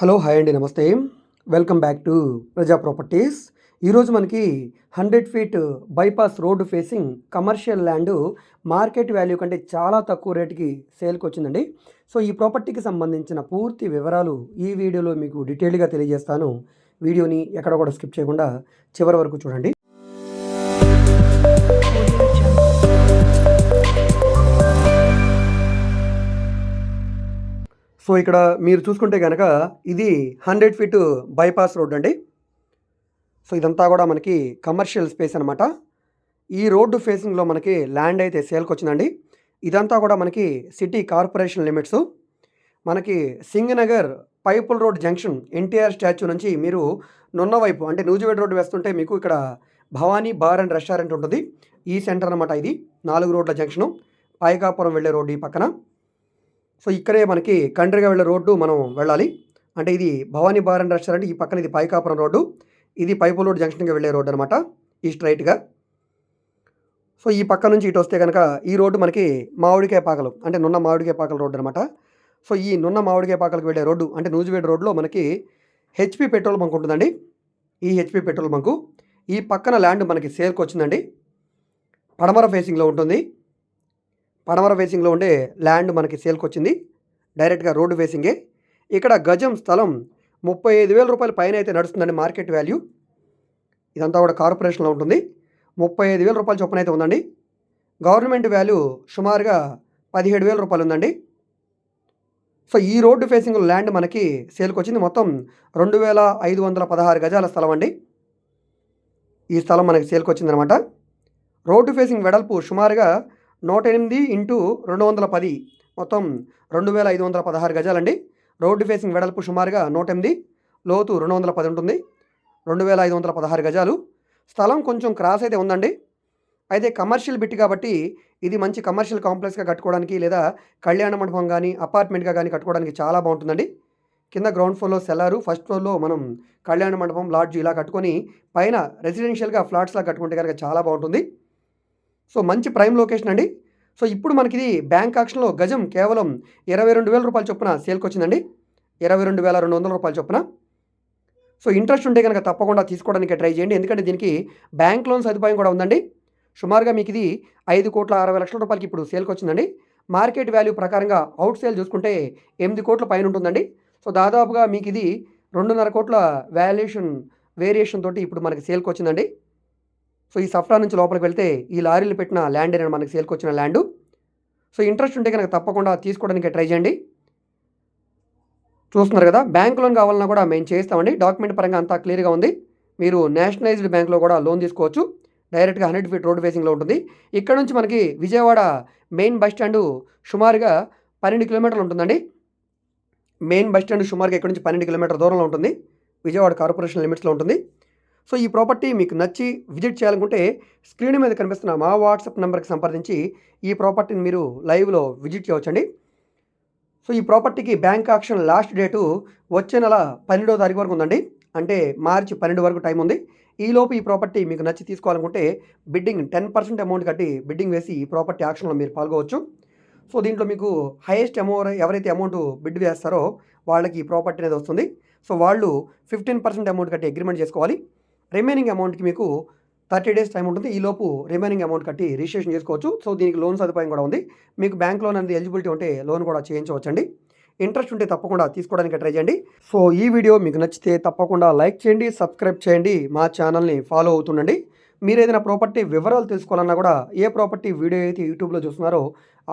Hello hi అండి నమస్తే. Welcome back to Praja properties. ఈరోజు మనకి hundred feet bypass road facing commercial land market value కంటే చాలా తక్కువ రేటుకి సేల్కి వచ్చిందండి. సో ఈ ప్రాపర్టీకి సంబంధించిన పూర్తి వివరాలు ఈ వీడియోలో మీకు డీటెయిల్గా తెలియజేస్తాను. వీడియోని ఎక్కడ కూడా స్కిప్ చేయకుండా చివరి వరకు చూడండి. సో ఇక్కడ మీరు చూసుకుంటే కనుక ఇది హండ్రెడ్ ఫీట్ బైపాస్ రోడ్ అండి. సో ఇదంతా కూడా మనకి కమర్షియల్ స్పేస్ అనమాట ఈ రోడ్డు ఫేసింగ్లో మనకి ల్యాండ్ అయితే సేల్కి వచ్చిందండి. ఇదంతా కూడా మనకి సిటీ కార్పొరేషన్ లిమిట్స్ మనకి Singhnagar Pipula road junction NTR statue నుంచి మీరు నున్న వైపు అంటే నూజివేడ్ రోడ్డు వేస్తుంటే మీకు ఇక్కడ భవానీ బార్ అండ్ రెస్టారెంట్ ఉంటుంది. ఈ సెంటర్ అనమాట ఇది. నాలుగు రోడ్ల జంక్షను పాయకాపురం వెళ్ళే రోడ్డు ఈ పక్కన. సో ఇక్కడే మనకి కండ్రిగా వెళ్ళే రోడ్డు మనం వెళ్ళాలి. అంటే ఇది భవానీ బార్ అండ్ రెస్టారెంట్ ఈ పక్కన ఇది పైకాపురం రోడ్డు. ఇది పైపు రోడ్ జంక్షన్కి వెళ్ళే రోడ్డు అనమాట ఈ స్ట్రైట్గా. సో ఈ పక్క నుంచి ఇటు వస్తే కనుక ఈ రోడ్డు మనకి మామిడికాయ పాకలు. అంటే నున్న మామిడికాయ పాకల రోడ్డు అనమాట సో ఈ నున్న మామిడికాయ పాకలకు వెళ్ళే రోడ్డు అంటే నూజివేడ్ రోడ్లో మనకి హెచ్పి పెట్రోల్ బంక్ ఉంటుందండి. ఈ హెచ్పి పెట్రోల్ బంకు. ఈ పక్కన ల్యాండ్ మనకి సేల్కి వచ్చిందండి పడమర ఫేసింగ్లో ఉంటుంది. పడమర ఫేసింగ్లో ఉండే ల్యాండ్ మనకి సేల్కి వచ్చింది డైరెక్ట్గా రోడ్డు ఫేసింగే ఇక్కడ గజం స్థలం ముప్పై ఐదు వేల రూపాయల పైన అయితే నడుస్తుందండి మార్కెట్ వాల్యూ ఇదంతా కూడా కార్పొరేషన్లో ఉంటుంది. ముప్పై ఐదు వేల రూపాయల చొప్పున అయితే ఉందండి. గవర్నమెంట్ వాల్యూ సుమారుగా పదిహేడు వేల రూపాయలు ఉందండి. సో ఈ రోడ్డు ఫేసింగ్ ల్యాండ్ మనకి సేల్కి వచ్చింది మొత్తం రెండు వేల ఐదు వందల పదహారు గజాల స్థలం అండి. ఈ స్థలం మనకి సేల్కి వచ్చిందనమాట రోడ్డు ఫేసింగ్ వెడల్పు సుమారుగా నూట ఎనిమిది ఇంటూ రెండు వందల పది. మొత్తం రెండు వేల ఐదు వందల పదహారు గజాలండి. రోడ్డు ఫేసింగ్ వెడల్పు సుమారుగా నూట ఎనిమిది లోతు రెండు వందల పది ఉంటుంది. రెండు వేల ఐదు వందల పదహారు గజాలు. స్థలం కొంచెం క్రాస్ అయితే ఉందండి. అయితే కమర్షియల్ బిట్ కాబట్టి ఇది మంచి కమర్షియల్ కాంప్లెక్స్గా కట్టుకోవడానికి లేదా కళ్యాణ మండపం కానీ అపార్ట్మెంట్గా కానీ కట్టుకోవడానికి చాలా బాగుంటుందండి. కింద గ్రౌండ్ ఫ్లోర్లో సెల్లారు ఫస్ట్ ఫ్లోర్లో మనం కళ్యాణ మండపం లాడ్జ్ ఇలా కట్టుకొని పైన రెసిడెన్షియల్గా ఫ్లాట్స్లా కట్టుకుంటే కనుక చాలా బాగుంటుంది. సో మంచి ప్రైమ్ లొకేషన్ అండి. సో ఇప్పుడు మనకి ఇది బ్యాంక్ ఆక్షన్లో గజం కేవలం ఇరవై రెండు వేల రూపాయల చొప్పున సేల్కి వచ్చిందండి. ఇరవై రెండు వేల రెండు వందల రూపాయల చొప్పున. సో ఇంట్రెస్ట్ ఉంటే కనుక తప్పకుండా తీసుకోవడానికి ట్రై చేయండి. ఎందుకంటే దీనికి బ్యాంక్ లోన్ సదుపాయం కూడా ఉందండి. సుమారుగా మీకు ఇది ఐదు కోట్ల అరవై లక్షల రూపాయలకి ఇప్పుడు సేల్కి వచ్చిందండి. మార్కెట్ వాల్యూ ప్రకారంగా అవుట్ సేల్ చూసుకుంటే ఎనిమిది కోట్ల పైన ఉంటుందండి. సో దాదాపుగా మీకు ఇది రెండున్నర కోట్ల వాల్యుయేషన్ వేరియేషన్ తోటి ఇప్పుడు మనకి సేల్కి వచ్చిందండి. సో ఈ సఫ్రా నుంచి లోపలికి వెళ్తే ఈ లారీలు పెట్టిన ల్యాండ్ అనేది మనకి సేల్కి వచ్చిన ల్యాండు. సో ఇంట్రెస్ట్ ఉంటే కనుక తప్పకుండా తీసుకోవడానికి ట్రై చేయండి. చూస్తున్నారు కదా బ్యాంక్ లోన్ కావాలన్నా కూడా మేము చేస్తామండి. డాక్యుమెంట్ పరంగా అంతా క్లియర్గా ఉంది. మీరు నేషనలైజ్డ్ బ్యాంక్లో కూడా లోన్ తీసుకోవచ్చు. డైరెక్ట్గా హండ్రెడ్ ఫీట్ రోడ్ ఫేసింగ్లో ఉంటుంది. ఇక్కడ నుంచి మనకి విజయవాడ మెయిన్ బస్ స్టాండ్ సుమారుగా పన్నెండు కిలోమీటర్లు ఉంటుందండి. మెయిన్ బస్ స్టాండ్ సుమారుగా ఇక్కడ నుంచి పన్నెండు కిలోమీటర్ల దూరంలో ఉంటుంది. విజయవాడ కార్పొరేషన్ లిమిట్స్లో ఉంటుంది. సో ఈ ప్రాపర్టీ మీకు నచ్చి విజిట్ చేయాలనుకుంటే స్క్రీన్ మీద కనిపిస్తున్న మా వాట్సాప్ నెంబర్కి సంప్రదించి ఈ ప్రాపర్టీని మీరు లైవ్లో విజిట్ చేయవచ్చండి. సో ఈ ప్రాపర్టీకి బ్యాంక్ ఆక్షన్ లాస్ట్ డేటు వచ్చే నెల పన్నెండో తారీఖు వరకు ఉందండి. అంటే మార్చి పన్నెండు వరకు టైం ఉంది. ఈలోపు ఈ ప్రాపర్టీ మీకు నచ్చి తీసుకోవాలనుకుంటే బిడ్డింగ్ టెన్ పర్సెంట్ అమౌంట్ కట్టి బిడ్డింగ్ వేసి ఈ ప్రాపర్టీ ఆక్షన్లో మీరు పాల్గొవచ్చు. సో దీంట్లో మీకు హైయెస్ట్ అమౌంట్ ఎవరైతే అమౌంట్ బిడ్ వేస్తారో వాళ్ళకి ఈ ప్రాపర్టీ అనేది వస్తుంది. సో వాళ్ళు ఫిఫ్టీన్ పర్సెంట్ అమౌంట్ కట్టి అగ్రిమెంట్ చేసుకోవాలి. రిమైనింగ్ అమౌంట్కి మీకు థర్టీ డేస్ టైం ఉంటుంది. ఈ లోపు రిమైనింగ్ అమౌంట్ కట్టి రిజిస్ట్రేషన్ చేసుకోవచ్చు. సో దీనికి లోన్ సదుపాయం కూడా ఉంది. మీకు బ్యాంక్ లోన్ అనేది ఎలిజిబిలిటీ ఉంటే లోన్ కూడా చేయించవచ్చండి. ఇంట్రెస్ట్ ఉంటే తప్పకుండా తీసుకోవడానికి ట్రై చేయండి. సో ఈ వీడియో మీకు నచ్చితే తప్పకుండా లైక్ చేయండి సబ్స్క్రైబ్ చేయండి మా ఛానల్ని ఫాలో అవుతుండండి. మీరు ఏదైనా ప్రాపర్టీ వివరాలు తెలుసుకోవాలన్నా కూడా ఏ ప్రాపర్టీ వీడియో అయితే యూట్యూబ్లో చూస్తున్నారో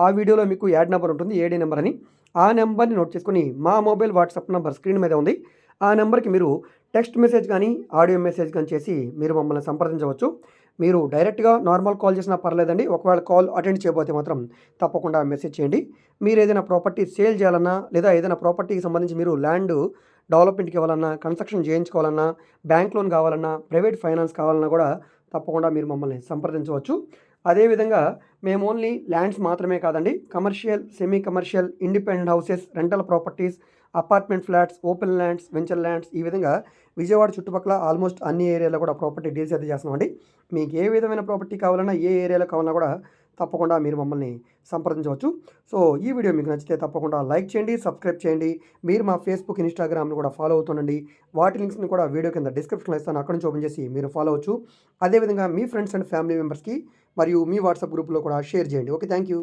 ఆ వీడియోలో మీకు యాడ్ నెంబర్ ఉంటుంది ఏడీ నెంబర్ అని. ఆ నెంబర్ని నోట్ చేసుకుని మా మొబైల్ వాట్సాప్ నెంబర్ స్క్రీన్ మీద ఉంది. ఆ నెంబర్కి మీరు టెక్స్ట్ మెసేజ్ కానీ ఆడియో మెసేజ్ కానీ చేసి మీరు మమ్మల్ని సంప్రదించవచ్చు. మీరు డైరెక్ట్గా నార్మల్ కాల్ చేసినా పర్లేదండి. ఒకవేళ కాల్ అటెండ్ చేయబోతే మాత్రం తప్పకుండా మెసేజ్ చేయండి. మీరు ఏదైనా ప్రాపర్టీ సేల్ చేయాలన్నా లేదా ఏదైనా ప్రాపర్టీకి సంబంధించి మీరు ల్యాండ్ డెవలప్మెంట్కి ఇవ్వాలన్నా కన్స్ట్రక్షన్ చేయించుకోవాలన్నా బ్యాంక్ లోన్ కావాలన్నా ప్రైవేట్ ఫైనాన్స్ కావాలన్నా కూడా తప్పకుండా మీరు మమ్మల్ని సంప్రదించవచ్చు. అదేవిధంగా మేము ఓన్లీ ల్యాండ్స్ మాత్రమే కాదండి. Commercial semi commercial independent houses rental properties apartment flats open lands venture lands ఈ విధంగా విజయవాడ చుట్టుపక్కల ఆల్మోస్ట్ అన్ని ఏరియాలో కూడా ప్రాపర్టీ డీల్స్ అయితే చేస్తున్నామండి. మీకు ఏ విధమైన ప్రాపర్టీ కావాలన్నా ఏ ఏరియాలో కావాలన్నా కూడా తప్పకుండా మీరు మమ్మల్ని సంప్రదించవచ్చు. సో ఈ వీడియో మీకు నచ్చితే తప్పకుండా లైక్ చేయండి సబ్స్క్రైబ్ చేయండి. మీరు మా ఫేస్బుక్ ఇన్స్టాగ్రామ్ను కూడా ఫాలో అవుతుండండి. వాటి లింక్స్ని కూడా వీడియో కింద డిస్క్రిప్షన్లో ఇస్తాను. అక్కడ నుంచి ఓపెన్ చేసి మీరు ఫాలో అవచ్చు అదేవిధంగా మీ ఫ్రెండ్స్ అండ్ ఫ్యామిలీ మెంబర్స్కి మరియు మీ వాట్సాప్ గ్రూప్లో కూడా షేర్ చేయండి. Okay thank you.